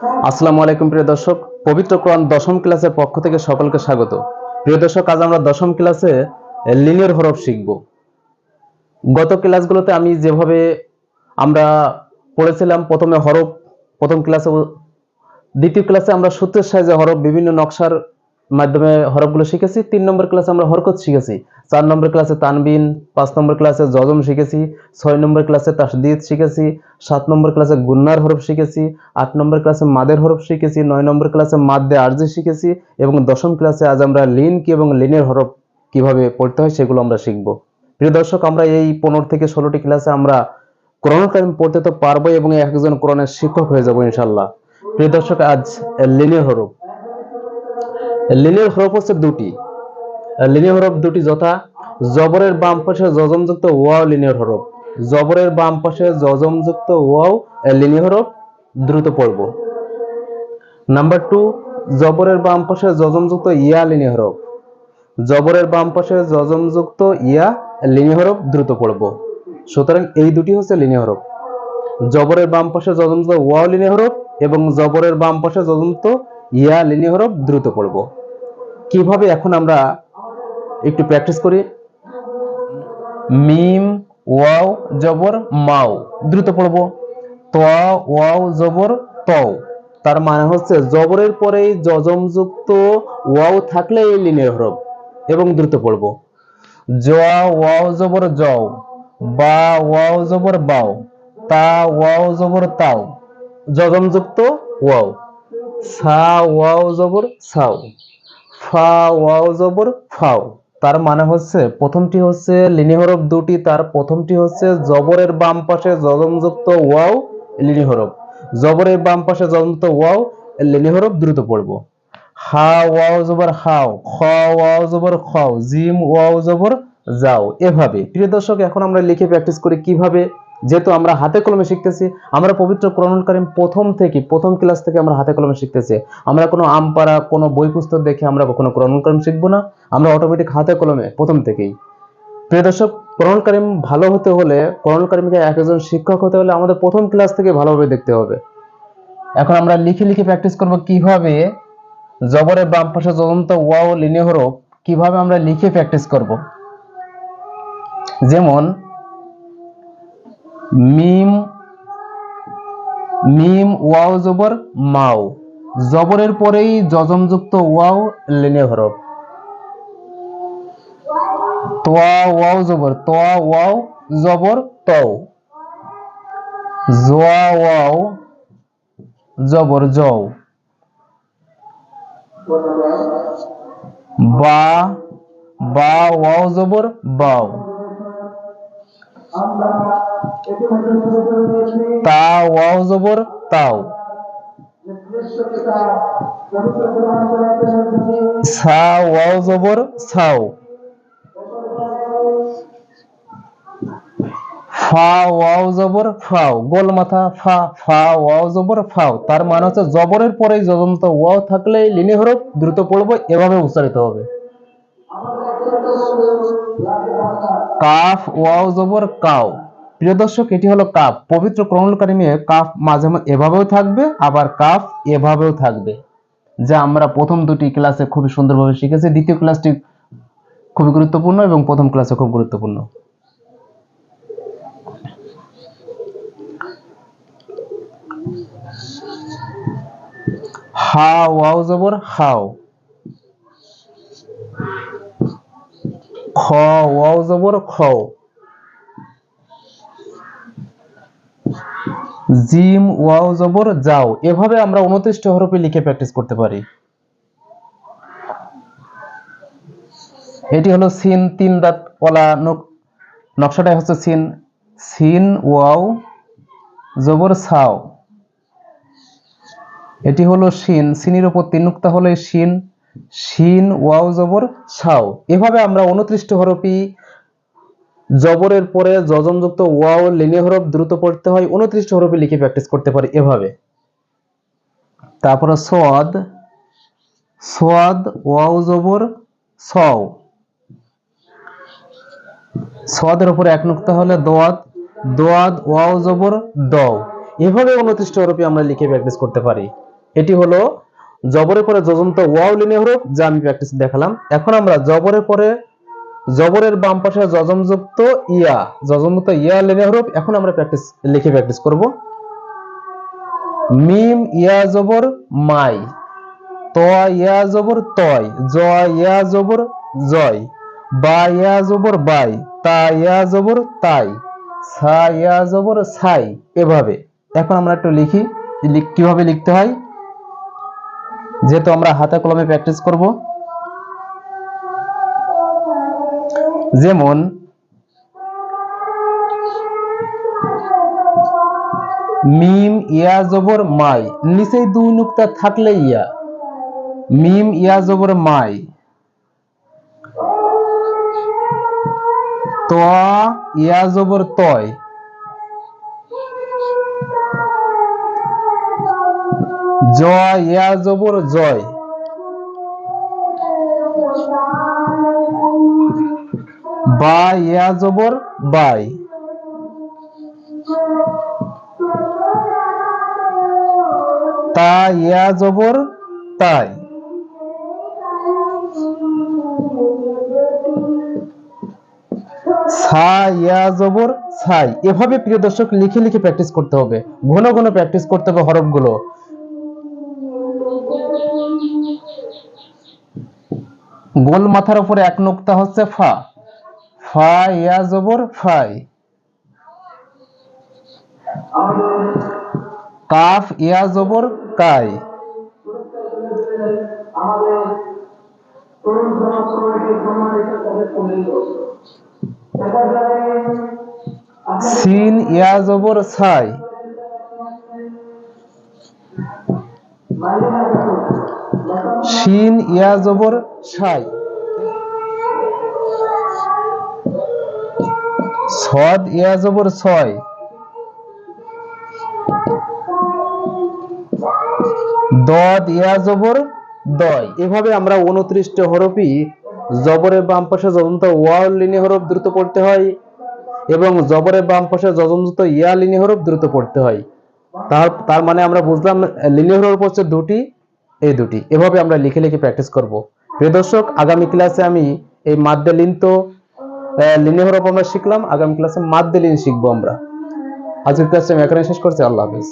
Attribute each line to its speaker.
Speaker 1: আসসালামু আলাইকুম প্রিয় দর্শক, পবিত্র কোরআন দশম ক্লাসের পক্ষ থেকে সকলকে স্বাগত। প্রিয় দর্শক, আজ আমরা দশম ক্লাসে লিনিয়ার হরফ শিখব। গত ক্লাসগুলোতে আমি যেভাবে আমরা পড়েছিলাম, প্রথমে হরফ, প্রথম ক্লাসে দ্বিতীয় ক্লাসে আমরা সূত্রের সাহায্যে হরফ, বিভিন্ন নকশার মাধ্যমে হরফগুলো শিখেছি। তিন নম্বর ক্লাসে আমরা হরকত শিখেছি। চার নম্বর ক্লাসে তানবিন, পাঁচ নম্বর ক্লাসে জজম শিখেছি, ছয় নম্বর ক্লাসে তাসদিদ শিখেছি, সাত নম্বর ক্লাসে গুন্নার হরফ শিখেছি, আট নম্বর ক্লাসে মাদের হরফ শিখেছি, নয় নম্বর ক্লাসে মাদ্দে আর্জি শিখেছি এবং দশম ক্লাসে আজ আমরা লিন কি এবং লিনের হরফ কীভাবে পড়তে হয় সেগুলো আমরা শিখব। প্রিয় দর্শক, আমরা এই পনেরো থেকে ষোলোটি ক্লাসে আমরা কোরআন কারিম পড়তে তো পারব এবং একজন কোরআনের শিক্ষক হয়ে যাব ইনশাল্লাহ প্রিয় দর্শক, আজ লিনের হরফ। লিনের হরফ হচ্ছে দুটি। লিনিয়ার হরফ দুটি যথা, জবরের বাম পাশে যজমযুক্ত ওয়াও লিনিয়ার হরফ। জবরের বাম পাশে যজমযুক্ত ওয়াও লিনিয়ার হরফ দ্রুত পড়ব। নাম্বার টু, জবরের বাম পাশে যজমযুক্ত ইয়া লিনিয়ার হরফ। জবরের বাম পাশে যজমযুক্ত ইয়া লিনিয়ার হরফ দ্রুত পড়ব। সুতরাং এই দুটি হচ্ছে লিনিয়ার হরফ। জবরের বাম পাশে যজমযুক্ত ওয়াও লিনিয়ার হরফ এবং জবরের বাম পাশে যজমযুক্ত ইয়া লিনিয়ার হরফ দ্রুত পড়ব। কীভাবে এখন আমরা একটু প্র্যাকটিস করি। মিম, ওয়াও, জবর, মাও। দ্রুত পড়ব। তোয়া ওয়াও, জবর, তও। তার মানে হচ্ছে জবরের পরেই যজমযুক্ত ওয়াও থাকলে এই লিনের হরফ। এবং দ্রুত পড়ব। জোয়া ওয়াও, জবর, জও। বা, ওয়াও, জবর, বাও। তা, ওয়াও, জবর, তাও। যজমযুক্ত ওয়াও। সা, ওয়াও, জবর, সাও। ফা, ওয়াও, জবর, ফাও। তার মানে হচ্ছে, প্রথমটি হচ্ছে লিনিহরফ দুটি তার, প্রথমটি হচ্ছে জবরের বাম পাশে যজমযুক্ত ওয়াও লিনিহরফ জবরের বাম পাশে যজমযুক্ত ওয়াও লিনিহরফ দ্রুত পড়ব। হা, ওয়াও জবর, হাও, খ, ওয়াও জবর, খাও, জিম, ওয়াও জবর, যাও। এভাবে। প্রিয় দর্শক, এখন আমরা লিখে প্র্যাকটিস করি কীভাবে যেহেতু আমরা হাতে কলমে শিখতেছি, আমরা পবিত্র কোরআনুল প্রথম থেকে, প্রথম ক্লাস থেকে আমরা হাতে কলমে শিখতেছি। আমরা কোনো আমপাড়া, কোনো বই পুস্তক দেখে আমরা কখনো কোরআনুল শিখব না, আমরা অটোমেটিক হাতে কলমে প্রথম থেকেই। প্রিয় দর্শক, কোরআনুল কারিম ভালো হতে হলে, কোরআনুল কারিমকে একজন শিক্ষক হতে হলে আমাদের প্রথম ক্লাস থেকে ভালোভাবে দেখতে হবে। এখন আমরা লিখে লিখে প্র্যাকটিস করব কীভাবে জবরের বাম পাশে জলন্ত ওয়াও লিনে হরফ, কীভাবে আমরা লিখে প্র্যাকটিস করব। যেমন মিম মিম, ওয়াও, জবর, মাও। জবরের পরেই যজমযুক্ত ওয়াও, লিনে হরফ। তোয়া, ওয়াও, জবর। তোয়া, ওয়াও, জবর, তও। জোয়া, ওয়াও, জবর, জও। বা বা, ওয়াও, জবর, বাও। তা ওয়াও জবর, তাও। সা ওয়াও জবর সাও ফা ওয়াও জবর, ফাও। গোল মাথা, ফা ফা, ওয়াও জবর, ফাও। তার মানে হচ্ছে জবরের পরে যজন্ত ওয়াও থাকলে লিনি হরফ দ্রুত পড়ব, এভাবে উচ্চারিত হবে। কাফ, ওয়াও জবর, কাও। প্রিয় দর্শক, এটি হলো কাফ পবিত্র কোরআনুল কারিমে কাফ মাঝে মাঝে এভাবেও থাকবে, আবার কাফ এভাবেও থাকবে, যা আমরা প্রথম দুটি ক্লাসে খুবই সুন্দরভাবে শিখেছি। দ্বিতীয় ক্লাসটি খুবই গুরুত্বপূর্ণ এবং প্রথম ক্লাসে খুব গুরুত্বপূর্ণ। হা ওয়াও জবর, হাও। খ, ওয়াও জবর খাও জিম, ওয়াও, জবর, যাও। এভাবে আমরা উনত্রিশটি হরফে লিখে প্র্যাকটিস করতে পারি। এটি হলো সিন, তিন দাঁত ওলা নকশাটাই হচ্ছে সিন। সিন, ওয়াও, জবর, সাও। এটি হলো শিন সিনের উপর তিন নুক্তা হলো শিন শিন ওয়াও, জবর, সাও। এভাবে আমরা উনত্রিশটি হরফি জবরের পরে যজমযুক্ত ওয়াও লিনি হরফ দ্রুত পড়তে হয়, উনত্রিশটি হরফে লিখে প্র্যাকটিস করতে পারি এভাবে। তারপরে সোয়াদ সোয়াদ, ওয়াও জবর, সও। সোয়াদের উপরে এক নুক্তা হলে দোয়াদ দোয়াদ, ওয়াও জবর, দও। এভাবে উনত্রিশটি হরফে আমরা লিখে প্র্যাকটিস করতে পারি। এটি হলো জবরের পরে যজন্ত ওয়াও লিনে হরফ, যা আমি প্র্যাকটিস দেখালাম। এখন আমরা জবরের পরে জবরের বাম পাশে যজমযুক্ত ইয়া যজমযুক্ত ইয়া লিনে হরফ এখন আমরা প্র্যাকটিস লিখে প্র্যাকটিস করব। মিম, ইয়া, জবর, মাই ত ইয়া, জবর, তয় জ ইয়া, জবর, জয়, বা, ইয়া, জবর, বাই, তা, ইয়া, জবর, তাই, সা, ইয়া, জবর ছাই এভাবে। এখন আমরা একটু লিখ- কীভাবে লিখতে হয়, যেহেতু আমরা হাতে কলমে প্র্যাকটিস করব। যেমন মিম, ইয়া, জবর, মাই। নিচেই দুই নুক্তা থাকলে ইয়া। মিম, ইয়া, জবর, মাই। ত, ইয়া, জবর, তয়। জ, ইয়া, জবর, জয়। বা জবর বাই। তা ইয়া জবর তাই। জবর ছাই। এভাবে প্রিয় দর্শক লিখে লিখে প্র্যাকটিস করতে হবে। ঘন ঘন প্র্যাকটিস করতে হবে হরফগুলো। গোল মাথার উপরে এক নোক্তা হচ্ছে ফা। ফা ইয়া ফাই। কাফ, ইয়া জবর, কাই। সিন, ইয়া জবর, ছাই। শিন, ইয়া জবর, ছাই। সদ ইয়া জবর ছয়। দদ ইয়া জবর দয়। এভাবে আমরা উনত্রিশটা হরফই জবরের বাম পাশে যদন্ত ওয়াল লিনি হরফ দ্রুত পড়তে হয় এবং জবরের বাম পাশে যজমযুক্ত ইয়া লিনি হরফ দ্রুত পড়তে হয়। তার তার মানে আমরা বুঝলাম লিনি হরফ হচ্ছে দুটি, এই দুটি। এভাবে আমরা লিখে লিখে প্র্যাকটিস করব। প্রিয় দর্শক, আগামী ক্লাসে আমি এই মাদ্দে লিন তো লিনি আমরা শিখলাম, আগামী ক্লাসে মাদ্দে লিন শিখব আমরা। আজকের ক্লাসে আমি এখানে শেষ করছি, আল্লাহ হাফেজ।